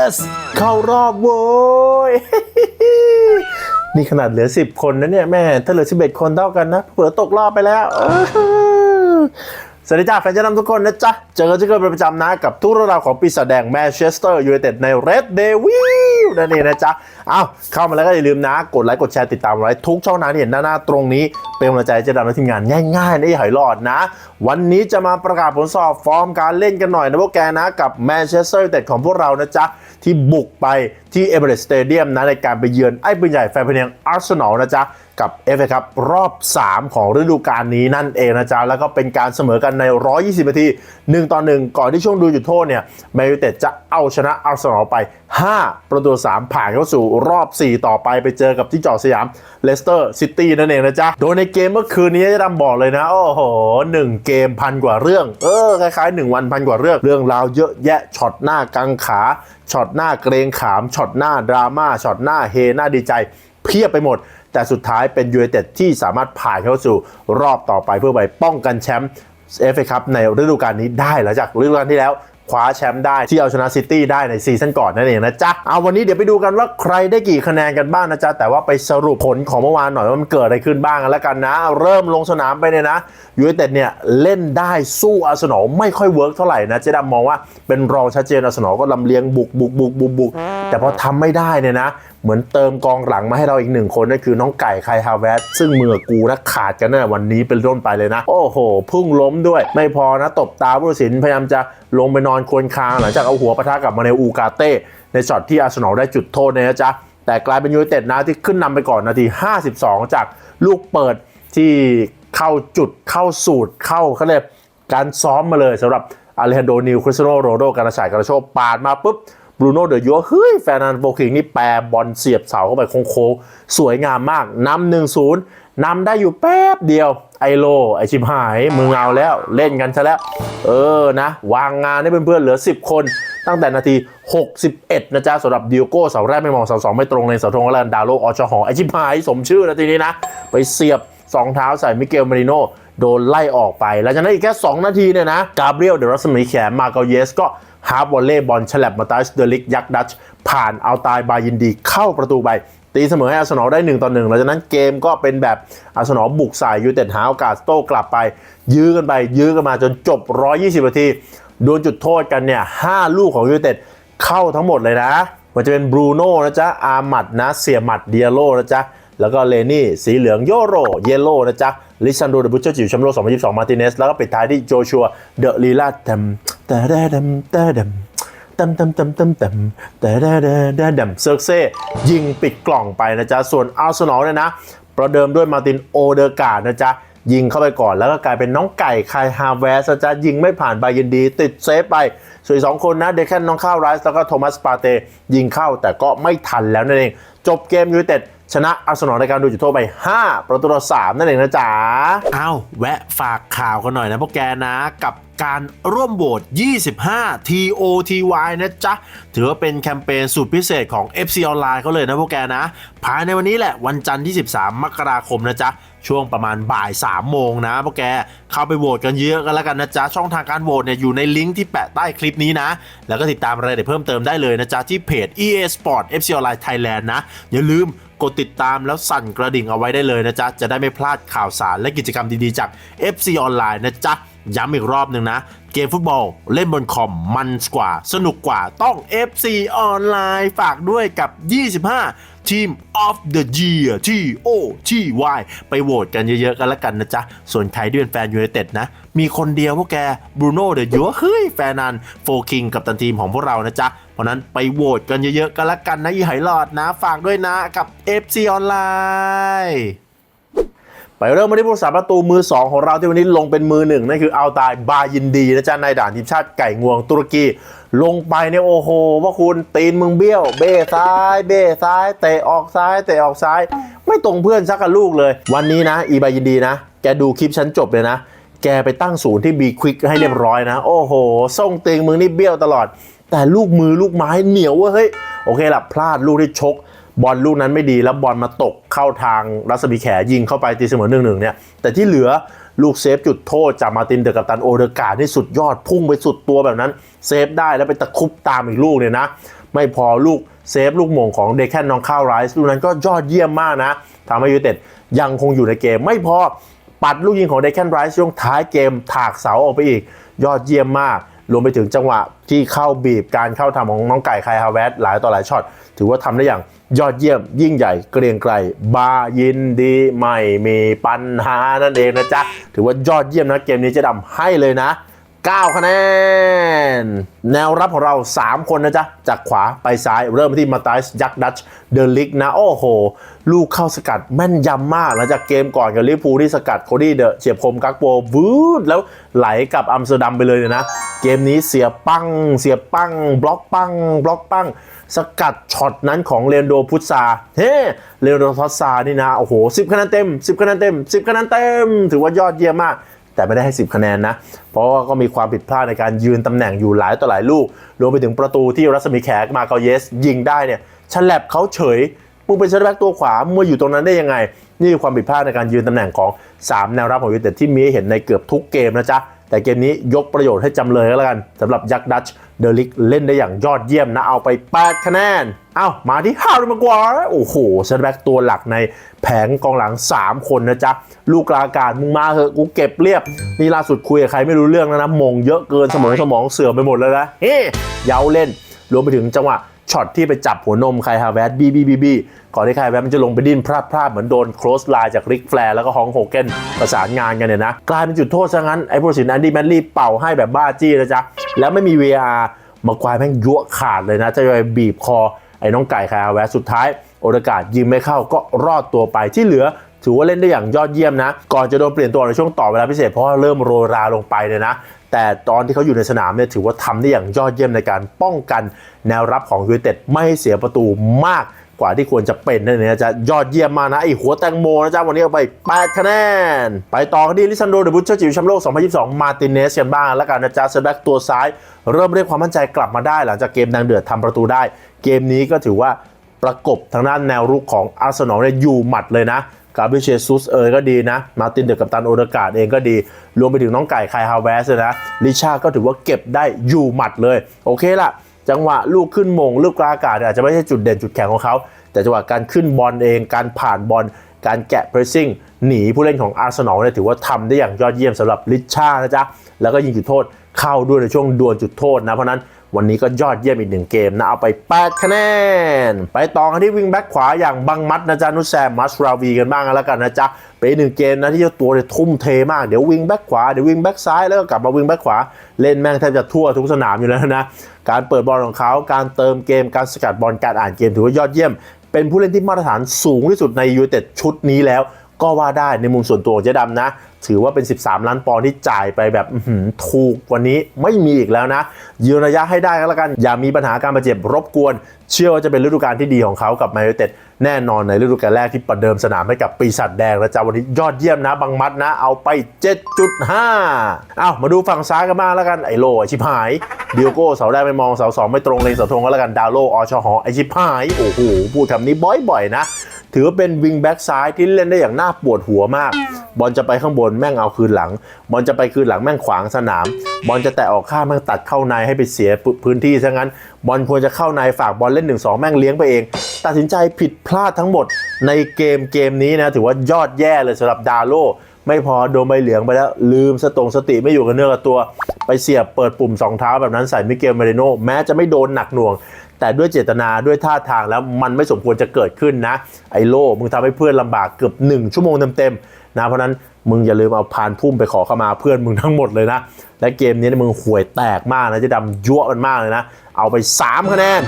yes เข้ารอบโว้ย นี่ขนาดเหลือ 10 คนนะเนี่ยแม่ ถ้าเหลือ 11 คนเท่ากันนะ เผื่อตกรอบไปแล้วสวัสดีจ้าแฟนเจะนำทุกคนนะจ๊ะ เจอกันเจอกันเป็นประจำนะกับทุกเรื่องราวของปีศาจแดงแมนเชสเตอร์ยูไนเต็ดใน Red Devil นั่นเองนะจ๊ะ เอาเข้ามาแล้วก็อย่าลืมนะ กดไลค์กดแชร์ติดตามไว้ทุกช่องทางที่เห็นหน้าตรงนี้ เป็นกำลังใจให้เจะดำและทีมงานง่ายๆนะอย่าหอยหลอดนะ วันนี้จะมาประกาศผลสอบฟอร์มการเล่นกันหน่อยนะพวกแกนะกับแมนเชสเตอร์ยูไนเต็ดของพวกเรานะจ๊ะ ที่บุกไปที่เอเบรสต์สเตเดียมนะในการไปเยือนไอ้ปืนใหญ่แฟนเพลงอาร์เซนอลนะจ๊ะ กับเอฟเอครับรอบ 3 ของฤดูกาลนี้นั่นเองนะจ๊ะ แล้วก็เป็นการเสมอกันใน 120 นาที 1 ต่อ 1 ก่อนที่ช่วงดูจุดโทษเนี่ยแมนยูเต็ดจะเอาชนะอาร์เซนอลไป 5 ประตู 3 ผ่านเข้าสู่รอบ 4 ต่อไปไปเจอกับที่จอสยามเลสเตอร์ซิตี้นั่นเองนะจ๊ะ โดยในเกมเมื่อคืนนี้จะดำบอกเลยนะ โอ้โห1เกมพันกว่าเรื่อง เออคล้ายๆ 1 วันพันกว่าเรื่องเรื่องราวเยอะแยะช็อตหน้ากังขาช็อตหน้าเกรงขามช็อตหน้าดราม่าช็อตหน้าเฮหน้าดีใจเพียบไปหมด แต่สุดท้ายเป็นยูไนเต็ดที่สามารถผ่านเข้าสู่รอบต่อไปเพื่อไปป้องกันแชมป์เอฟเอคัพในฤดูกาลนี้ได้หลังจากฤดูกาลที่แล้วคว้าแชมป์ได้ที่เอาชนะซิตี้ได้ในซีซั่นก่อนนั่นเองนะจ๊ะ เอาวันนี้เดี๋ยวไปดูกันว่าใครได้กี่คะแนนกันบ้างนะจ๊ะ แต่ว่าไปสรุปผลของเมื่อวานหน่อยว่ามันเกิดอะไรขึ้นบ้างกันแล้วกันนะ เริ่มลงสนามไปเนี่ยนะยูไนเต็ดเนี่ยเล่นได้สู้อาร์เซนอลไม่ค่อยเวิร์กเท่าไหร่นะเจ๊ดำมองว่าเป็นรองชัดเจนอาร์เซนอลก็ลำเลียงบุกบุกบุกบุกบุกแต่พอทำไม่ได้เนี่ยนะ เหมือนเติมกองหลังมาให้เราอีกหนึ่งคนนั่นคือน้องไก่ไคฮาวเวสซึ่งมือกูนะขาดกันแต่วันนี้เป็นต้นไปเลยนะ โอ้โห พุ่งล้มด้วย ไม่พอนะตบตาผู้ตัดสินพยายามจะลงไปนอนควนคางหลังจากเอาหัวปะทะกับมาเนอูกาเต้ในช็อตที่อาร์เซนอลได้จุดโทษนะจ๊ะแต่กลายเป็นยูไนเต็ดนะที่ขึ้นนำไปก่อนนาที 52 จากลูกเปิดที่เข้าจุดเข้าสูตรเข้าเขาเรียกการซ้อมมาเลยสำหรับอาเลฮันโดนิวคริสโนโรโดการาชายการาโชปาดมาปุ๊บ บรูโน่เดอะยัวเฮ้ยแฟนนันโบคิงนี่แปรบอลเสียบเสาเข้าไปโค้งๆสวยงามมากนำหนึ่งศูนย์นำได้อยู่แป๊บเดียวไอโล ไอชิบหายมึงเอาแล้วเล่นกันซะแล้ว เออนะ วางงานให้เพื่อนๆเหลือ 10 คนตั้งแต่นาที 61 นะจ๊ะสำหรับดิโก้เสาแรกไม่มองเสาสองไม่ตรงในเสาธงแล้วดาโลออชหอไอชิบหายสมชื่อนาทีนี้นะ ไปเสียบสองเท้าใส่มิเกลมาริโนโดนไล่ออกไป แล้วจากนั้นอีกแค่ 2 นาทีเนี่ยนะ กาเบรียลเดรัสมีแขมมาเกาเยสก็ ฮาร์บวอลเล่บอลฉลับมาตาสเดลิกยักดัชผ่านเอาตายบายินดีเข้าประตูไปตีเสมอให้อาร์เซนอลได้1ต่อ1หลังจากนั้นเกมก็เป็นแบบอาร์เซนอลบุกใส่ยูเต็ดหาโอกาสโต้กลับไป ยื้อกันไป ยื้อกันมาจนจบ 120นาทีโดนจุดโทษกันเนี่ย5ลูกของยูเต็ดเข้าทั้งหมดเลยนะมันจะเป็นบรูโน่นะจ๊ะอาร์มัดนะเสียหมัดเดียโลนะจ๊ะ แล้วก็เลนี่สีเหลืองโยโรเยโลนะจ๊ะลิซันโดเดบุชเชอร์จิ๋วแชมป์โลก2022 มาร์ติเนส แล้วก็ปิดท้ายที่โจชัวเดอะลีลาเต็มแต่แดมแต่แดมตัมตัมตัมตัมตัมแต่ดแดแดดัมเซิร์เซ่ยิงปิดกล่องไปนะจ๊ะ ส่วนอาร์เซนอลเนี่ยนะ ประเดิมด้วยมาร์ตินโอเดอร์การ์ดนะจ๊ะ ยิงเข้าไปก่อนแล้วก็กลายเป็นน้องไก่คายฮาเวสนะจ๊ะ ยิงไม่ผ่านบายินดี ติดเซฟไป ส่วนสองคนนะ เดคแคนน้องข้าวไรส์แล้วก็โทมัสปาเต ยิงเข้าแต่ก็ไม่ทันแล้วนั่นเอง จบเกมยูไนเต็ด ชนะอาร์เซนอลในการดูจุดโทษไป 5 ประตูต่อ3นั่นเองนะจ๊ะอ้าวแวะฝากข่าวกันหน่อยนะพวกแกนะกับการร่วมโหวต 25 TOTY นะจ๊ะ ถือว่าเป็นแคมเปญสุดพิเศษของ FC ออนไลน์เขาเลยนะพวกแกนะ ภายในวันนี้แหละวันจันทร์ที่ 13 มกราคมนะจ๊ะ ช่วงประมาณบ่าย 3 โมงนะพวกแก เข้าไปโหวตกันเยอะกันแล้วกันนะจ๊ะ ช่องทางการโหวตเนี่ยอยู่ในลิงก์ที่แปะใต้คลิปนี้นะ แล้วก็ติดตามรายละเอียดเพิ่มเติมได้เลยนะจ๊ะ ที่เพจ EA Sport FC Online Thailand นะ อย่าลืม กดติดตามแล้วสั่นกระดิ่งเอาไว้ได้เลยนะจ๊ะ จะได้ไม่พลาดข่าวสารและกิจกรรมดีๆจาก FC ออนไลน์นะจ๊ะ ย้ำอีกรอบหนึ่งนะ เกมฟุตบอลเล่นบนคอมมันกว่า สนุกกว่าต้อง FC ออนไลน์ฝากด้วยกับ 25 Team of the Year T O T Y ไปโหวตกันเยอะๆกันล้วกันนะจ๊ะ ส่วนใครที่เป็นแฟนยูไนเต็ดนะ มีคนเดียวพวกแกบรูโน่เดอะยัวเฮ้ย แฟนนันโฟคิงกับตันทีมของพวกเรานะจ๊ะ เพราะนั้นไปโหวตกันเยอะๆกันล้วกันนะอีไหหลอดนะ ฝากด้วยนะกับ FC ออนไลน์ ไปเริ่มมาที่ผู้สาประตูมือ 2 ของเราที่วันนี้ลงเป็นมือหนึ่งนั่นคืออัลตายบายินดีนะจ๊ะในด่านทีมชาติไก่งวงตุรกี ลงไปเนี่ยโอ้โหว่าคุณตีนมึงเบี้ยว เบ้ซ้าย เบ้ซ้ายเตะออกซ้ายเตะออกซ้าย ไม่ตรงเพื่อนสักกับลูกเลย วันนี้นะ อีบายินดีนะ แกดูคลิปฉันจบเลยนะ แกไปตั้งศูนย์ที่บีควิกให้เรียบร้อยนะ โอ้โหส่งตีนมึงนี่เบี้ยวตลอด แต่ลูกมือลูกไม้เหนียวเว้ยเฮ้ยโอเคละพลาดลูกที่ชก บอลลูกนั้นไม่ดีแล้วบอลมาตกเข้าทางรัศมีแขยิงเข้าไปตีเสมอหนึ่งหนึ่งเนี่ยแต่ที่เหลือลูกเซฟจุดโทษจากมาตินเดอกัปตันโอเดการ์ดนี่สุดยอดพุ่งไปสุดตัวแบบนั้นเซฟได้แล้วไปตะครุบตามอีกลูกเนี่ยนะ ไม่พอลูกเซฟลูกโมงของเดคแคนนองข้าวไรส์ลูกนั้นก็ยอดเยี่ยมมากนะทำให้ยูเต็ดยังคงอยู่ในเกม ไม่พอปัดลูกยิงของเดคแคนไรส์ช่วงท้ายเกมถากเสาออกไปอีก ยอดเยี่ยมมากรวมไปถึงจังหวะที่เข้าบีบการเข้าทำของน้องไก่ไคฮาเวสหลายต่อหลายช็อตถือว่าทำได้อย่าง ยอดเยี่ยมยิ่งใหญ่เกรียงไกรบายินดีไม่มีปัญหานั่นเองนะจ๊ะ ถือว่ายอดเยี่ยมนะเกมนี้จะดำให้เลยนะ 9 คะแนน แนวรับของเรา 3 คนนะจ๊ะ จากขวาไปซ้ายเริ่มที่มาตายส์ยักษ์ดัชเดลิกนะ โอ้โห ลูกเข้าสกัดแม่นยำมากหลังจากเกมก่อนกับลิเวอร์พูลที่สกัดโคดี้เดอะเฉียบคมกักโปวืดแล้วไหลกับอัมสเตอร์ดัมไปเลยเนี่ยนะ เกมนี้เสียปังเสียปังบล็อกปังบล็อกปัง สกัดช็อตนั้นของเลนโดพุทซาเฮ้เลนโดพุทซานี่นะโอ้โห10คะแนนเต็ม 10คะแนนเต็ม 10คะแนนเต็ม ถือว่ายอดเยี่ยมมาก แต่ไม่ได้ให้ 10 คะแนนนะ เพราะว่าก็มีความผิดพลาดในการยืนตำแหน่งอยู่หลายต่อหลายลูก รวมไปถึงประตูที่รัศมีแขกมาเกาเยส ยิงได้เนี่ยฉลับเขาเฉยมึงเป็นเซนเตอร์แบ็กตัวขวามึงอยู่ตรงนั้นได้ยังไง นี่คือความผิดพลาดในการยืนตำแหน่งของ 3 แนวรับของยูเต็ดที่มีให้เห็นในเกือบทุกเกมนะจ๊ะ แต่เกมนี้ยกประโยชน์ให้จำเลยก็แล้วกันสำหรับยักษ์ดัชเดลิกเล่นได้อย่างยอดเยี่ยมนะ เอาไป 8 คะแนน เอามาที่ฮาร์ดมากว่าโอ้โหเซนแบ็กตัวหลักในแผงกองหลัง 3 คนนะจ๊ะ ลูกกลางกาศมึงมาเหอะกูเก็บเรียบ นี่ล่าสุดคุยกับใครไม่รู้เรื่องแล้วนะ มงเยอะเกินสมองสมองเสื่อมไปหมดแล้วนะเฮ้เย้าเล่น รวมไปถึงจังหวะ ช็อตที่ไปจับหัวนมไคฮาแวสบีบีบีบีก่อนที่ไคฮาแวสมันจะลงไปดิ้นพลาดพลาดเหมือนโดนโครสไลน์จากริกแฟร์แล้วก็ฮองโฮเกนประสานงานกันเนี่ยนะกลายเป็นจุดโทษซะงั้นไอ้ผู้ตัดสินแอนดี้แมนลี่เป่าให้แบบบ้าจี้นะจ๊ะแล้วไม่มี VR มาควายแม่งยั่วขาดเลยนะจะไปบีบคอไอ้น้องไก่ไคฮาแวสสุดท้ายโอกาสยิงไม่เข้าก็รอดตัวไปที่เหลือถือว่าเล่นได้อย่างยอดเยี่ยมนะ ก่อนจะโดนเปลี่ยนตัวในช่วงต่อเวลาพิเศษเพราะว่าเริ่มโรยราลงไปเนี่ยนะ แต่ตอนที่เขาอยู่ในสนามเนี่ยถือว่าทำได้อย่างยอดเยี่ยมในการป้องกันแนวรับของยูไนเต็ดไม่ให้เสียประตูมากกว่าที่ควรจะเป็นนั่นเองจะยอดเยี่ยมมานะไอหัวแตงโมนะจ๊ะวันนี้เอาไป8คะแนน ไปต่อกันที่ลิซันโดเดบุชเชอร์จิ๋วแชมป์โลก 2022 มาตินเนสกันบ้างแล้วกันนะจ๊ะเซอร์แบ็กตัวซ้าย เริ่มเรียกความมั่นใจกลับมาได้ หลังจากเกมดังเดือดทำประตูได้ เกมนี้ก็ถือว่าประกบทางด้านแนวรุกของอาร์เซนอลเนี่ยอยู่หมัดเลยนะ กาเบรียลเชซุสเอยก็ดีนะ มาตินเดอะกัปตันโอเดกาดเองก็ดี รวมไปถึงน้องไก่ไคฮาวเวสนะลิชาก็ถือว่าเก็บได้อยู่หมัดเลย โอเคละจังหวะลูกขึ้นมง ลูกกลางอากาศอาจจะไม่ใช่จุดเด่นจุดแข็งของเขา แต่จังหวะการขึ้นบอลเองการผ่านบอลการแกะเพรสซิ่งหนีผู้เล่นของอาร์เซนอลเนี่ยถือว่าทำได้อย่างยอดเยี่ยมสำหรับลิชานะจ๊ะแล้วก็ยิงจุดโทษเข้าด้วยในช่วงดวลจุดโทษนะเพราะนั้น วันนี้ก็ยอดเยี่ยมอีกหนึ่งเกมนะ เอาไป 8 คะแนน ไปต่อกันที่วิงแบ็กขวาอย่างบังมัดนะจ๊ะ นุแซมมัสราวีกันบ้างแล้วกันนะจ๊ะ เป็นหนึ่งเกมนะที่เจ้าตัวเนี่ยทุ่มเทมาก เดี๋ยววิงแบ็กขวา เดี๋ยววิงแบ็กซ้าย แล้วก็กลับมาวิงแบ็กขวา เล่นแม่งแทบจะทั่วทุกสนามอยู่แล้วนะ การเปิดบอลของเขา การเติมเกม การสกัดบอล การอ่านเกมถือว่ายอดเยี่ยม เป็นผู้เล่นที่มาตรฐานสูงที่สุดในยูเต็ดชุดนี้แล้ว ก็ว่าได้ในมุมส่วนตัวของเจ๊ดำนะ ถือว่าเป็น 13 ล้านปอนด์ที่จ่ายไปแบบถูกกวันนี้ไม่มีอีกแล้วนะยืนระยะให้ได้ก็แล้วกัน อย่ามีปัญหาการบาดเจ็บรบกวน เชื่อว่าจะเป็นฤดูกาลที่ดีของเขากับแมนยูเต็ดแน่นอนในฤดูกาลแรกที่ประเดิมสนามให้กับปีศาจแดงนะจ๊ะวันนี้ยอดเยี่ยมนะบังมัดนะ เอาไป 7.5เอ้ามาดูฝั่งซ้ายกันบ้างแล้วกันไอโลไอชิบหายเดิโอโก้เสาแรกไม่มองเสาสองไม่ตรงเลงเสาธงก็แล้วกันดาวโลอชหอไอชิบหายโอ้โหพูดคำนี้บ่อยๆนะ ถือว่าเป็นวิงแบ็กซ้ายที่เล่นได้อย่างน่าปวดหัวมาก บอลจะไปข้างบนแม่งเอาคืนหลัง บอลจะไปคืนหลังแม่งขวางสนาม บอลจะแตะออกข้างแม่งตัดเข้าในให้ไปเสียพื้นที่ซะงั้น บอลควรจะเข้าในฝากบอลเล่น1นสองแม่งเลี้ยงไปเอง ตัดสินใจผิดพลาดทั้งหมดในเกมเกมนี้นะถือว่ายอดแย่เลยสำหรับดาโลไม่พอโดนใบเหลืองไปแล้ว ลืมสตงสติไม่อยู่กับเนื้อกับตัว ไปเสียบเปิดปุ่มสองเท้าแบบนั้นใส่มิเกลเมเรโนแม้จะไม่โดนหนักหน่วง แต่ด้วยเจตนาด้วยท่าทางแล้วมันไม่สมควรจะเกิดขึ้นนะ ไอโล่มึงทำให้เพื่อนลำบากเกือบ 1 ชั่วโมงเต็มๆนะเพราะฉนั้นมึงอย่าลืมเอาพานพุ่มไปขอเข้ามาเพื่อนมึงทั้งหมดเลยนะ และเกมนี้มึงห่วยแตกมากนะจะดำยั่วมันมากเลยนะ เอาไป 3 คะแนน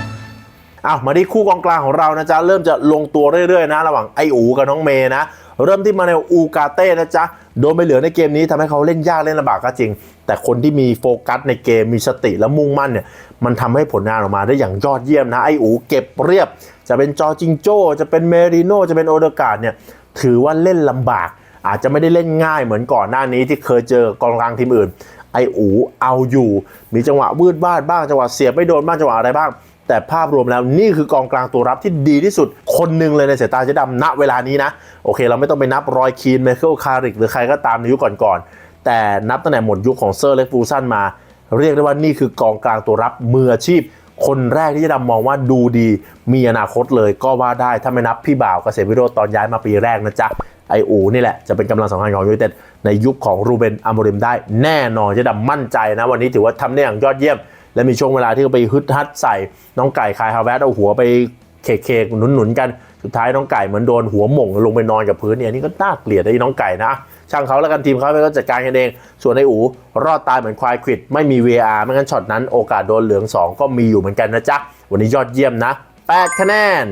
อ้ามาที่คู่กองกลางของเรานะจ๊ะเริ่มจะลงตัวเรื่อยๆนะ ระหว่างไออูกับน้องเมย์นะเริ่มที่มาในอูกาเต้นะจ๊ะโดนไปเหลือในเกมนี้ทำให้เขาเล่นยากเล่นลำบากก็จริง แต่คนที่มีโฟกัสในเกมมีสติและมุ่งมั่นเนี่ย มันทำให้ผลงานออกมาได้อย่างยอดเยี่ยมนะไออูเก็บเรียบ จะเป็นจอจิงโจ้ จะเป็นเมริโนจะเป็นโอเดกาดเนี่ยถือว่าเล่นลำบาก อาจจะไม่ได้เล่นง่ายเหมือนก่อนหน้านี้ที่เคยเจอกองกลางทีมอื่น ไออูเอาอยู่ มีจังหวะวืดบ้าดบ้างจังหวะเสียบไม่โดนบ้างจังหวะอะไรบ้าง แต่ภาพรวมแล้วนี่คือกองกลางตัวรับที่ดีที่สุด คนหนึ่งเลยในสายตาเจ๊ดำณเวลานี้นะโอเค เราไม่ต้องไปนับรอยคีนไมเคิลคาริกหรือใครก็ตามในยุคก่อนๆแต่นับตั้งแต่หมดยุคของเซอร์เล็กฟูซันมา เรียกได้ว่านี่คือกองกลางตัวรับมืออาชีพ คนแรกที่จะดำมองว่าดูดี มีอนาคตเลยก็ว่าได้ถ้าไม่นับพี่บ่าวเกษมวิโรจน์ตอนย้ายมาปีแรกนะจ๊ะไออูนี่แหละจะเป็นกำลังสำคัญของยูไนเต็ดในยุคของรูเบนอามริมได้แน่นอนจะดำมั่นใจนะ วันนี้ถือว่าทำได้อย่างยอดเยี่ยม และมีช่วงเวลาที่เขาไปฮึดฮัดใส่น้องไก่คายฮาวเวสเอาหัวไปเคเคกๆหนุนๆกันสุดท้ายน้องไก่เหมือนโดนหัวหม่งลงไปนอนกับพื้นเนี่ยนี่ก็น่าเกลียดไอ้น้องไก่นะ ช่างเขาแล้วกันทีมเขาไปก็จัดการกันเอง ส่วนไอ้อูรอดตายเหมือนควายควิดไม่มี VR ไม่งั้นช็อตนั้นโอกาสโดนเหลือง 2 ก็มีอยู่เหมือนกันนะจ๊ะ วันนี้ยอดเยี่ยมนะ 8 คะแนน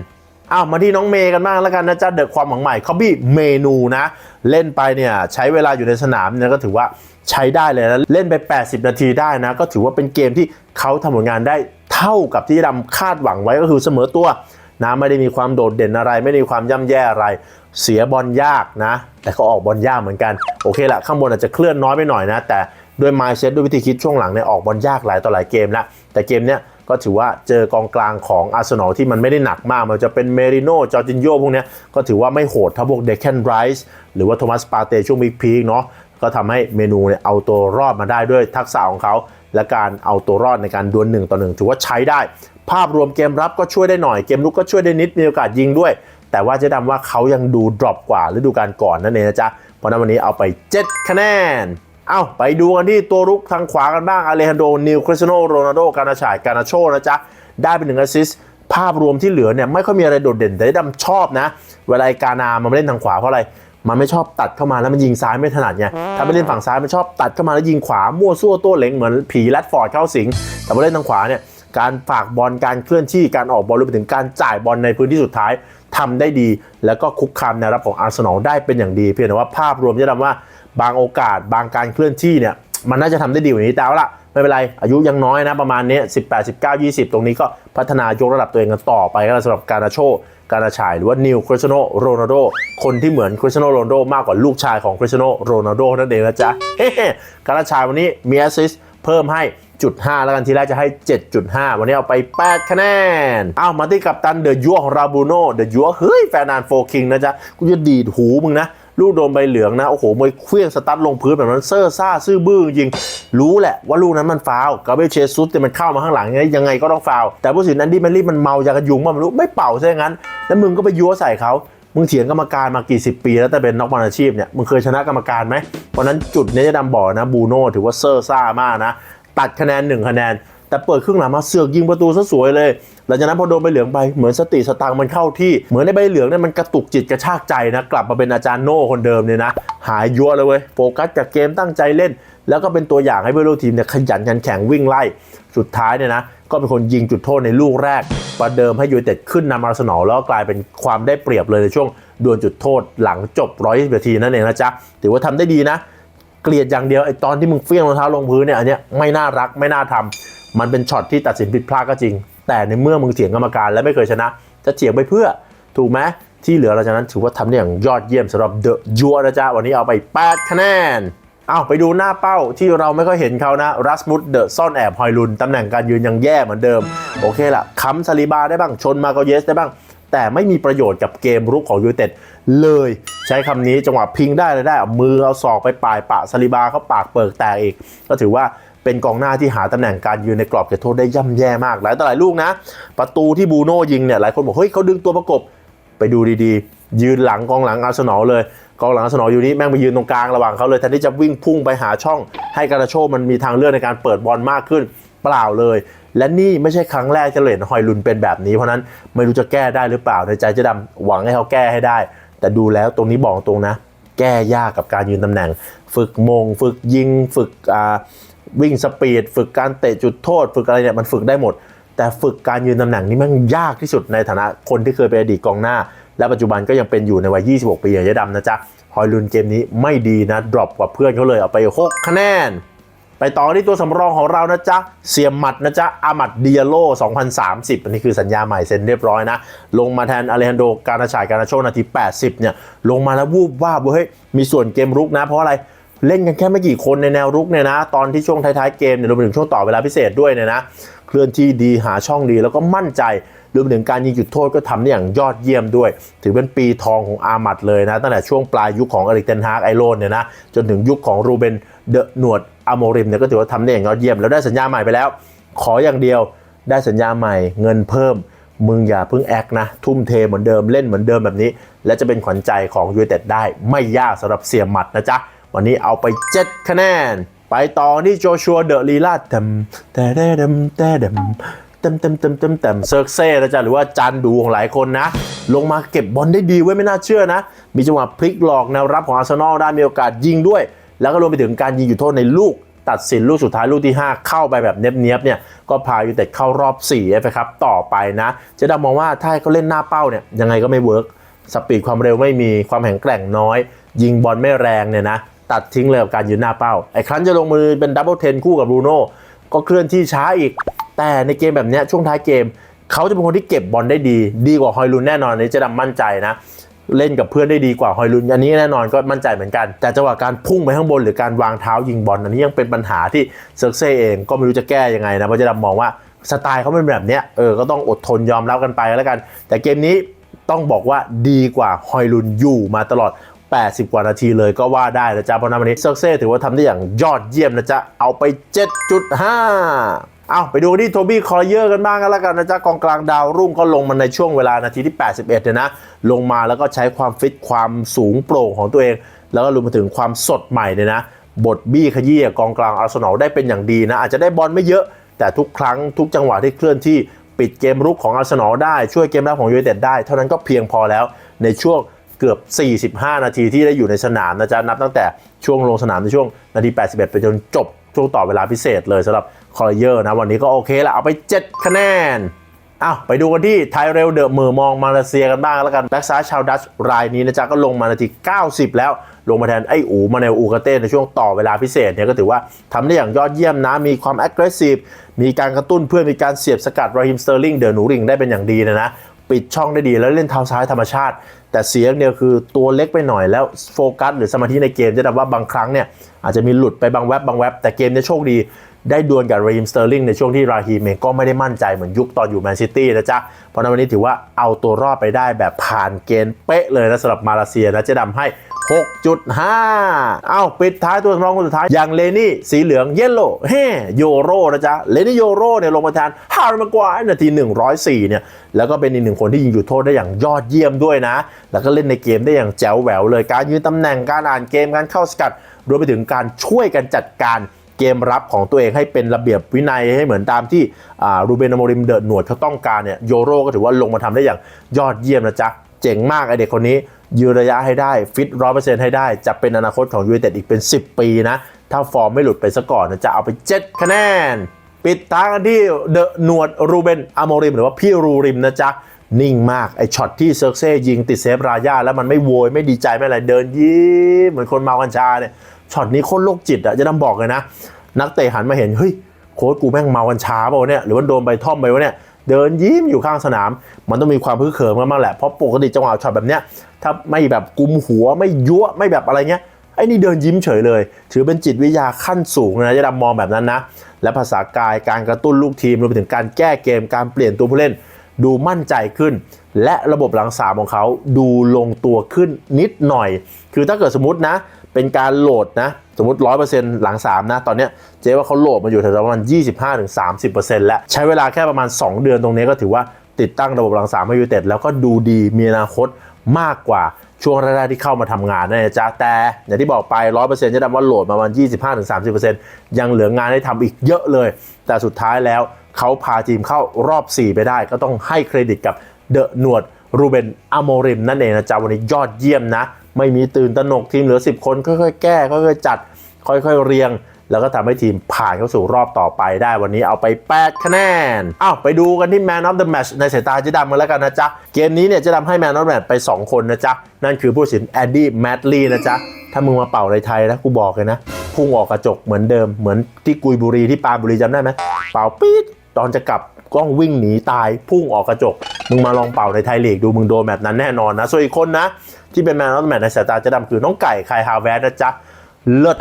อ้าวมาที่น้องเมย์กันบ้างแล้วกันนะจ๊ะเดอะความหวังใหม่เขาบี้เมนูนะ เล่นไปเนี่ยใช้เวลาอยู่ในสนามเนี่ยก็ถือว่าใช้ได้เลยนะ เล่นไป 80 นาทีได้นะ ก็ถือว่าเป็นเกมที่เขาทำผลงานได้เท่ากับที่ดำคาดหวังไว้ก็คือเสมอตัว นะไม่ได้มีความโดดเด่นอะไร ไม่ได้มีความย่ำแย่อะไร เสียบอลยากนะ แต่ก็ออกบอลยากเหมือนกันโอเคละข้างบนอาจจะเคลื่อนน้อยไปหน่อยนะ แต่ด้วยมายเซตด้วยวิธีคิดช่วงหลังเนี่ยออกบอลยากหลายต่อหลายเกมแล้วแต่เกมเนี้ยก็ถือว่าเจอกองกลางของอาร์เซนอลที่มันไม่ได้หนักมาก มันจะเป็นเมริโน่จอร์จินโยพวกเนี้ยก็ถือว่าไม่โหดเท่าพวกเดคแคนไรส์หรือว่าโทมัสปาเต้ช่วงบิ๊กพีกเนาะ ก็ทำให้เมนูเนี่ยเอาตัวรอดมาได้ด้วยทักษะของเขา และการเอาตัวรอดในการดวลหนึ่งต่อหนึ่งถือว่าใช้ได้ ภาพรวมเกมรับก็ช่วยได้หน่อยเกมลุกก็ช่วยได้นิดมีโอกาสยิงด้วย แต่ว่าเจะดำว่าเขายังดูดรอปกว่าฤดูกาลก่อนนั่นเองนะจ๊ะเพราะนั้นวันนี้เอาไป 7 คะแนนเอ้าไปดูกันที่ตัวรุกทางขวากันบ้างอเลฮันโดนิวคริสโนโรนัลโด การาชายการาโชนะจ๊ะ ได้เป็นหนึ่งแอสซิสภาพรวมที่เหลือเนี่ยไม่ค่อยมีอะไรโดดเด่นแต่เจ๊ดำชอบนะ เวลากานามันมาเล่นทางขวาเพราะอะไร มันไม่ชอบตัดเข้ามาแล้วมันยิงซ้ายไม่ถนัดไง ถ้าไปเล่นฝั่งซ้ายมันชอบตัดเข้ามาแล้วยิงขวา มั่วซั่วตัวเหลงเหมือนผีแรดฟอร์ดเข้าสิง แต่พอเล่นทางขวาเนี่ย การฝากบอล การเคลื่อนที่ การออกบอลรวมไปถึงการจ่ายบอลในพื้นที่สุดท้ายทำได้ดี แล้วก็คุกคามแนวรับของอาร์เซนอลได้เป็นอย่างดี เพียงแต่ว่าภาพรวมจะทำว่าบางโอกาส บางการเคลื่อนที่เนี่ย มันน่าจะทำได้ดีกว่านี้แต่เอาละไม่เป็นไร อายุยังน้อยนะประมาณนี้18 19 20 ตรงนี้ก็พัฒนายกระดับตัวเองกันต่อไปก็สำหรับการนาโช การนาชายหรือว่านิวคริสโนโรนัลโดคนที่เหมือนคริสโนโรนัลโดมากกว่าลูกชายของคริสโนโรนัลโดนั่นเองนะจ๊ะการนาชายวันนี้มีแอสซิสเพิ่มให้จุดห้าแล้วกันทีแรกจะให้ 7.5 วันนี้เอาไป 8 คะแนน เอามาที่กัปตันเดอะยัวของราบูโนเดอะยัวเฮ้ยแฟนนานโฟคิงนะจ๊ะกูจะดีดหูมึงนะ ลูกโดนใบเหลืองนะ โอ้โหมวยเคลื่องสตั๊ดลงพื้นแบบนั้นเซอร์ซ่าซื่อบื้อจริง รู้แหละว่าลูกนั้นมันฟาวกาเบรียลเชซุสแต่ยมันเข้ามาข้างหลังยังไงก็ต้องฟาวแต่ผู้สินนั้นดี้แมนลี่มันเมายากระยุงมาไม่รู้ไม่เป่าซะอย่างนั้น แล้วมึงก็ไปยัวใส่เขามึงเถียงกรรมการมากี่สิบปีแล้วแต่เป็นนักบอลอาชีพเนี่ยมึงเคยชนะกรรมการไหมเพราะนั้นจุดนี้จะดำบ่อนะบูโน่ถือว่าเซอร์ซ่ามากนะ ตัดคะแนนหนึ่งคะแนน แต่เปิดครึ่งหลังมาเสือกยิงประตูซะสวยเลย ลังจากนั้นพอโดนใบเหลืองไปเหมือนสติสตางมันเข้าที่เหมือนในใบเหลืองเนี่ยมันกระตุกจิตกระชากใจนะกลับมาเป็นอาจารย์โน่คนเดิมเนี่ยนะหายยั่วเลยเว้ยโฟกัสกับเกมตั้งใจเล่น แล้วก็เป็นตัวอย่างให้เพื่อนร่วมทีมเนี่ยขยันขันแข็งวิ่งไล่สุดท้ายเนี่ยนะก็เป็นคนยิงจุดโทษในลูกแรก ประเดิมให้ยูไนเต็ดขึ้นนำอาร์เซนอลแล้วก็กลายเป็นความได้เปรียบเลยในช่วงดวลจุดโทษหลังจบ120นาทีนั่นเองนะจ๊ะถือว่าทำได้ดีนะ เกลียดอย่างเดียวไอ้ตอนที่มึงเฟี้ยงรองเท้าลงพื้นเนี่ยอันเนี้ยไม่น่ารักไม่น่าทำมันเป็นช็อตที่ตัดสินผิดพลาดก็จริง แต่ในเมื่อมึงเถียงกรรมการและไม่เคยชนะ จะเถียงไปเพื่อถูกไหมที่เหลือหลังจากนั้นถือว่าทำได้อย่างยอดเยี่ยมสำหรับเดอะยัวนะจ๊ะวันนี้เอาไป 8 คะแนนเอาไปดูหน้าเป้าที่เราไม่ค่อยเห็นเขานะรัสมุดเดอะซ่อนแอบฮอยลุนตำแหน่งการยืนยังแย่เหมือนเดิม โอเคละค้ำซาลิบาได้บ้างชนมาเกเยสได้บ้าง แต่ไม่มีประโยชน์กับเกมรุกของยูเต็ดเลย ใช้คำนี้จังหวะพิงได้เลยได้ มือเอาศอกไปปลายปะซาลิบาเขาปากเปิกแตกอีก ก็ถือว่า เป็นกองหน้าที่หาตำแหน่งการยืนในกรอบเขตโทษได้ย่ำแย่มากหลายต่อหลายลูกนะ ประตูที่บูโน่ยิงเนี่ยหลายคนบอกเฮ้ยเขาดึงตัวประกบไปดูดีๆ ยืนหลังกองหลังอาร์เซนอลเลยกองหลังอาร์เซนอลอยู่นี่แม่งไปยืนตรงกลางระหว่างเขาเลยแทนที่จะวิ่งพุ่งไปหาช่อง ให้การาโชมันมีทางเลือกในการเปิดบอลมากขึ้นเปล่าเลย และนี่ไม่ใช่ครั้งแรกที่เห็นฮอยลุนเป็นแบบนี้เพราะนั้นไม่รู้จะแก้ได้หรือเปล่าในใจเจะดำหวังให้เขาแก้ให้ได้ แต่ดูแล้วตรงนี้บอกตรงนะ แก้ยากกับการยืนตำแหน่ง ฝึกมง ฝึกยิง ฝึกอ่า วิ่งสปีด ฝึกการเตะจุดโทษ ฝึกอะไรเนี่ยมันฝึกได้หมด แต่ฝึกการยืนตำแหน่งนี่มันยากที่สุดในฐานะคนที่เคยเป็นอดีตกองหน้า และปัจจุบันก็ยังเป็นอยู่ในวัย 26 ปีอย่างเจ๊ดำนะจ๊ะฮอยลุนเกมนี้ไม่ดีนะดรอปกว่าเพื่อนเขาเลยเอาไป 6 คะแนน ไปต่อที่ตัวสำรองของเรานะจ๊ะ เสียมหมัดนะจ๊ะอามัดเดียโล 2030 อันนี้คือสัญญาใหม่เซ็นเรียบร้อยนะ ลงมาแทนอเลฮันโดการาชายการาโชนาที 80 เนี่ย ลงมาแล้ววูบว่าบเฮ้ยมีส่วนเกมรุกนะ เพราะอะไร เล่นกันแค่ไม่กี่คนในแนวรุกเนี่ยนะ ตอนที่ช่วงท้ายๆเกมเนี่ยรวมถึงช่วงต่อเวลาพิเศษด้วยเนี่ยนะ เคลื่อนที่ดีหาช่องดีแล้วก็มั่นใจรวมไปถึงการยิงจุดโทษก็ทำได้อย่างยอดเยี่ยมด้วย ถือเป็นปีทองของอามัดเลยนะ ตั้งแต่ช่วงปลายยุคของอริกเทนฮากไอโรนเนี่ยนะ จนถึงยุคของรูเบนเดอะหนวดอโมริมเนี่ยก็ถือว่าทำได้อย่างยอดเยี่ยม แล้วได้สัญญาใหม่ไปแล้ว ขออย่างเดียวได้สัญญาใหม่เงินเพิ่มมึงอย่าเพิ่งแอคนะ ทุ่มเทเหมือนเดิมเล่นเหมือนเดิมแบบนี้ และจะเป็นขวัญใจของยูเต็ดได้ไม่ยากสำหรับเสียหมัดนะจ๊ะ วันนี้เอาไป 7 คะแนน ไปต่อที่โจชัวเดอะลีลาเต็มแต่ได้เต็มแต่เต็มเต็มเต็มเต็มเต็มเต็มเซิร์กเซ่นะจ๊ะหรือว่าจันดูของหลายคนนะ ลงมาเก็บบอลได้ดีไว้ยไม่น่าเชื่อนะ มีจังหวะพลิกหลอกแนวรับของอาร์เซนอลได้มีโอกาสยิงด้วย แล้วก็รวมไปถึงการยิงอยู่โทษในลูก ตัดสินลูกสุดท้ายลูกที่ 5 เข้าไปแบบเนียบๆเนี่ยก็พายูไนเต็ดเข้ารอบ4เอฟครับต่อไปนะเจะดามองว่าถ้าเขาเล่นหน้าเป้าเนี่ยยังไงก็ไม่เวิร์กสปีดความเร็วไม่มีความแข็งแกร่งน้อย ยิงบอลไม่แรงเนี่ยนะ ตัดทิ้งเลยกับการยืนหน้าเป้า ไอ้ครั้นจะลงมือเป็นดับเบิลเทนคู่กับบรูโน่ก็เคลื่อนที่ช้าอีก แต่ในเกมแบบนี้ช่วงท้ายเกม เขาจะเป็นคนที่เก็บบอลได้ดี ดีกว่าฮอยลุนแน่นอนอันนี้เจะดำมั่นใจนะ เล่นกับเพื่อนได้ดีกว่าฮอยลุนอันนี้แน่นอนก็มั่นใจเหมือนกัน แต่จังหวะการพุ่งไปข้างบนหรือการวางเท้ายิงบอลอันนี้ยังเป็นปัญหาที่เซิร์เซ่เองก็ไม่รู้จะแก้ยังไงนะเพราะจะดำมองว่าสไตล์เขาเป็นแบบนี้เออก็ต้องอดทนยอมรับกันไปแล้วกัน แต่เกมนี้ต้องบอกว่าดีกว่าฮอยลุนอยู่มาตลอด 80 กว่านาทีเลยก็ว่าได้นะจ๊ะเพราะนั้นวันนี้เซิร์เซ่ถือว่าทำได้อย่างยอดเยี่ยมนะจ๊ะเอาไป 7.5เอาไปดูที่โทบี้คอร์เยอร์กันบ้างกันแล้วกันนะจ๊ะกองกลางดาวรุ่งก็ลงมาในช่วงเวลานาทีที่ 81เนี่ยนะ ลงมาแล้วก็ใช้ความฟิตความสูงโปร่งของตัวเอง แล้วก็รวมไปถึงความสดใหม่เนี่ยนะ บทบี้ขยี้กองกลางอาร์เซนอลได้เป็นอย่างดีนะ อาจจะได้บอลไม่เยอะ แต่ทุกครั้งทุกจังหวะที่เคลื่อนที่ปิดเกมรุกของอาร์เซนอลได้ช่วยเกมรับของยูไนเต็ดได้ เท่านั้นก็เพียงพอแล้วในช่วง เกือบ 45 นาทีที่ได้อยู่ในสนามนะจ๊ะนับตั้งแต่ช่วงลงสนามในช่วงนาที 81 ไปจนจบช่วงต่อเวลาพิเศษเลยสำหรับคอร์เยอร์นะวันนี้ก็โอเคละเอาไป 7 คะแนนอ้าวไปดูกันที่ไทยเรลเดอะมือมองมาเลเซียกันบ้างแล้วกันแบ็กซ้ายชาวดัชรายนี้นะจ๊ะก็ลงมานาที 90 แล้วลงมาแทนไอ้อูมาเนลอูกาเต้ในช่วงต่อเวลาพิเศษเนี่ยก็ถือว่าทำได้อย่างยอดเยี่ยมนะ มีความ aggressive มีการกระตุ้นเพื่อนมีการเสียบสกัดราฮิมสเตอร์ลิงเดอหนูริงได้เป็นอย่างดีนะนะ ปิดช่องได้ดีแล้วเล่นเท้าซ้ายธรรมชาติ แต่เสียงเดียวคือตัวเล็กไปหน่อยแล้วโฟกัสหรือสมาธิในเกมจะทำว่าบางครั้งเนี่ยอาจจะมีหลุดไปบางแวบบางแวบแต่เกมนี้โชคดีได้ดวลกับรีมสเตอร์ลิงในช่วงที่ราฮีมเองก็ไม่ได้มั่นใจเหมือนยุคตอนอยู่แมนซิตี้นะจ๊ะ เพราะนั้นวันนี้ถือว่าเอาตัวรอดไปได้แบบผ่านเกณฑ์เป๊ะเลยนะสำหรับมาเลเซียนะเจะดำให้ 6.5 เอ้าปิดท้ายตัวรองคนสุดท้าย อย่างเลนี่สีเหลืองเยลโล่เฮ้โยโรนะจ๊ะ เลนี่โยโรเนี่ยลงมาแทนฮาร์มากวายนาที 104 เนี่ย แล้วก็เป็นอีกหนึ่งคนที่ยิงจุดโทษได้อย่างยอดเยี่ยมด้วยนะ แล้วก็เล่นในเกมได้อย่างแจ๋วแหววเลยการยืนตำแหน่งการอ่านเกมการเข้าสกัด รวมไปถึงการช่วยกันจัดการเกมรับของตัวเองให้เป็นระเบียบวินัยให้เหมือนตามที่รูเบนอโมริมเดอะหนวดเขาต้องการเนี่ยโยโรก็ถือว่าลงมาทำได้อย่างยอดเยี่ยมนะจ๊ะเจ๋งมากไอเด็กคนนี้ ยืนระยะให้ได้ฟิตร้อยเปอร์เซ็นต์ให้ได้ จะเป็นอนาคตของยูไนเต็ดอีกเป็น 10 ปีนะ ถ้าฟอร์มไม่หลุดไปซะก่อนจะเอาไป 7 คะแนน ปิดท้ายกันที่เดอะหนวดรูเบนอโมริมหรือว่าพี่รูริมนะจ๊ะนิ่งมาก ไอช็อตที่เซิร์กเซ่ยิงติดเซฟรายาแล้วมันไม่โวยไม่ดีใจไม่อะไรเดินยิ้มเหมือนคนเมากัญชาเนี่ยช็อตนี้โคตรโรคจิตอะจะนำบอกเลยนะ นักเตะหันมาเห็นเฮ้ยโค้ชกูแม่งเมากัญชาเปล่าเนี่ยหรือว่าโดนใบท่อมไปวะเนี่ย เดินยิ้มอยู่ข้างสนาม มันต้องมีความพึกเขิมกันบ้างแหละ เพราะปกติจังหวะช็อตแบบเนี้ยถ้าไม่แบบกุมหัวไม่ยั่วไม่แบบอะไรเงี้ยไอ้นี่เดินยิ้มเฉยเลย ถือเป็นจิตวิทยาขั้นสูงนะจะดำมองแบบนั้นนะ และภาษากายการกระตุ้นลูกทีมรวมไปถึงการแก้เกมการเปลี่ยนตัวผู้เล่น ดูมั่นใจขึ้น และระบบหลังสามของเขาดูลงตัวขึ้นนิดหน่อย คือถ้าเกิดสมมตินะ เป็นการโหลดนะ สมมติ 100%หลัง 3 นะ ตอนนี้เจ๊ว่าเขาโหลดมาอยู่แถวๆประมาณ 25-30%แล้ว ใช้เวลาแค่ประมาณ 2 เดือนตรงนี้ก็ถือว่าติดตั้งระบบหลัง3ให้ยูเต็ดแล้วก็ดูดีมีอนาคตมากกว่าช่วงแรกๆที่เข้ามาทำงานนะจ๊ะแต่อย่างที่บอกไป 100%จะดำว่าโหลดมาประมาณ 25-30%ยังเหลืองานให้ทำอีกเยอะเลย แต่สุดท้ายแล้วเขาพาทีมเข้ารอบ 4 ไปได้ ก็ต้องให้เครดิตกับเดอะหนวดรูเบนอโมริมนั่นเองนะจ๊ะวันนี้ยอดเยี่ยมนะ ไม่มีตื่นตระหนกทีมเหลือ 10 คนค่อยๆแก้ค่อยๆจัด ค่อยๆเรียง แล้วก็ทำให้ทีมผ่านเข้าสู่รอบต่อไปได้วันนี้เอาไป 8 คะแนนอ้าวไปดูกันที่ Man of the Match ในสายตาเจ๊ดำกันแล้วกันนะจ๊ะ เกมนี้เนี่ยเจะดำให้ Man of the Match ไป 2 คนนะจ๊ะ นั่นคือผู้สินแอดดี้แมดลีนะจ๊ะถ้ามึงมาเป่าในไทยนะกูบอกเลยนะพุ่งออกกระจกเหมือนเดิมเหมือนที่กุยบุรีที่ปาบุรีจำได้ไหมเป่าปี๊ดตอนจะกลับกล้องวิ่งหนีตายพุ่งออกกระจก มึงมาลองเป่าในไทยลีกดูมึงโดนแบบนั้นแน่นอนนะ ส่วนอีกคนนะ ที่เป็นแมนออฟแมนในสายตาเจะดำคือน้องไก่คายฮาแวร์นะจ๊ะเลิศ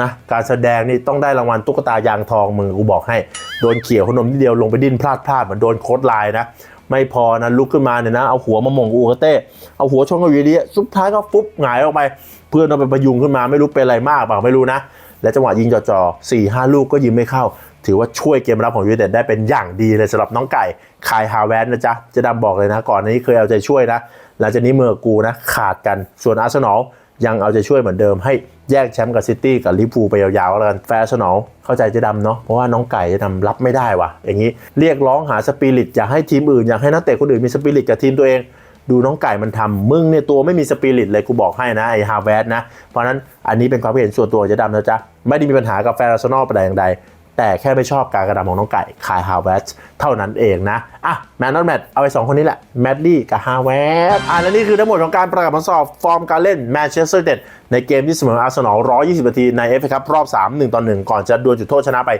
นะการแสดงนี่ต้องได้รางวัลตุ๊กตายางทองมึงกูบอกให้ โดนเขี่ยวขนมนิดเดียวลงไปดิ้นพลาดพลาดเหมือนโดนโค้ดไลน์นะ ไม่พอนะลุกขึ้นมาเนี่ยนะ เอาหัวมามงอูกเต้ เอาหัวชนกับอยู่ดีสุดท้ายก็ฟุบหงายออกไป เพื่อนเอาไปประยุงขึ้นมาไม่รู้เป็นอะไรมากเปล่าไม่รู้นะ และจังหวะยิงจ่อๆ4 5ลูกก็ยิงไม่เข้า ถือว่าช่วยเกมรับของยูไนเต็ดได้เป็นอย่างดีเลยสำหรับน้องไก่คายฮาแวนนะจ๊ะเจะดำบอกเลยนะ ก่อนหนานี้เคยเอาใจช่วยนะ หลังจากนี้เมื่อกูนะขาดกันส่วนอาร์เซนอลยังเอาใจช่วยเหมือนเดิมให้แยกแชมป์กับซิตี้กับลิเวอร์พูลไปยาวๆแล้วกันแฟร์อาร์เซนอลเข้าใจเจะดำเนาะเพราะว่าน้องไก่เจะดำรับไม่ได้ว่ะอย่างนี้เรียกร้องหาสปิริตอยากให้ทีมอื่นอยากให้นักเตะคนอื่นมีสปิริตกับทีมตัวเอง ดูน้องไก่มันทำมึงเนี่ยตัวไม่มีสปิริตเลยกูบอกให้นะไอ้ฮาร์แวร์นะเพราะนั้นอันนี้เป็นความเห็นส่วนตัวเจะดำนะจ๊ะไม่ได้มีปัญหากับแฟนอาร์เซนอลประใดอย่างใด แต่แค่ไม่ชอบการกระทำของน้องไก่คายฮาร์แวร์ดเท่านั้นเองนะ อะ แมนนอตแมทเอาไปสองคนนี้แหละ แมดดี้กับฮาร์แวร์ดอะและนี่คือทั้งหมดของการประกาศผลสอบฟอร์มการเล่นแมนเชสเตอร์เด็ดในเกมที่เสมออาร์เซนอล 120 นาทีในเอฟเอคัพรอบ 3 1 ต่อ 1 ก่อนจะดวลจุดโทษชนะไป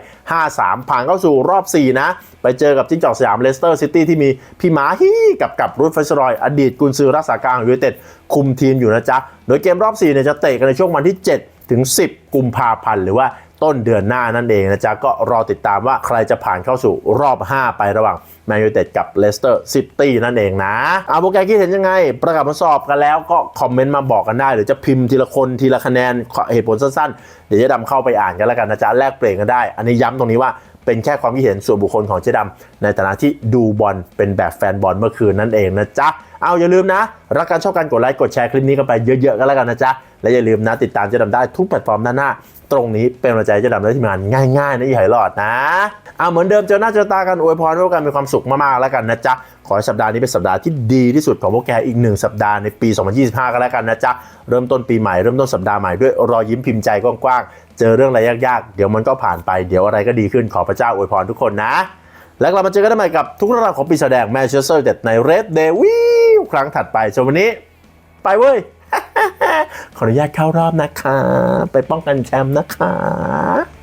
5-3 ผ่านเข้าสู่รอบ 4 นะ ไปเจอกับจิ้งจอกสยามเลสเตอร์ซิตี้ที่มีพี่หมาฮี่กับกับรูทเฟสรอย อดีตกุนซือรักษาการของยูไนเต็ดคุมทีมอยู่นะจ๊ะ โดยเกมรอบ4เนี่ยจะเตะกันในช่วงวันที่ 7 ถึง 10 กุมภาพันธ์หรือว่า ต้นเดือนหน้านั่นเองนะจ๊ะ ก็รอติดตามว่าใครจะผ่านเข้าสู่รอบ 5 ไประหว่างแมนยูเต็ดกับเลสเตอร์ซิตี้นั่นเองนะเอาโปรแกรมคิดเห็นยังไง ประกาศผลสอบกันแล้วก็คอมเมนต์มาบอกกันได้ หรือจะพิมพ์ทีละคนทีละคะแนนเหตุผลสั้นๆ เดี๋ยวจะดำเข้าไปอ่านกันแล้วกันนะจ๊ะแลกเปลี่ยนกันได้ อันนี้ย้ำตรงนี้ว่าเป็นแค่ความคิดเห็นส่วนบุคคลของเจ๊ดำในฐานะที่ดูบอลเป็นแบบแฟนบอลเมื่อคืนนั่นเองนะจ๊ะ เอาอย่าลืมนะ รักกันชอบกันกดไลค์กดแชร์คลิปนี้กันไปเยอะๆกันแล้วกันนะจ๊ะ และอย่าลืมนะติดตามเจ๊ดำได้ทุกแพลตฟอร์มด้านหน้า ตรงนี้เป็นกำลังใจให้เจ๊ดำและทีมงานง่ายๆนะอีหอยหลอดนะเอาเหมือนเดิมเจอหน้าเจอตากันอวยพรให้พวกกันมีความสุขมากๆแล้วกันนะจ๊ะขอให้สัปดาห์นี้เป็นสัปดาห์ที่ดีที่สุดของพวกแกอีกหนึ่งสัปดาห์ในปี 2025กันแล้วกันนะจ๊ะ เริ่มต้นปีใหม่ เริ่มต้นสัปดาห์ใหม่ด้วยรอยยิ้มพิมพ์ใจกว้างๆ เจอเรื่องอะไรยากๆ เดี๋ยวมันก็ผ่านไป เดี๋ยวอะไรก็ดีขึ้นขอพระเจ้าอวยพรทุกคนนะ แล้วเรามาเจอกันได้ใหม่กับทุกเรื่องราวของปีศาจแดงแมนเชสเตอร์เด็ดในเรดเดวิลครั้งถัดไปส่วนวันนี้ ไปเว้ย ขออนุญาตเข้ารอบนะคะ ไปป้องกันแชมป์นะคะ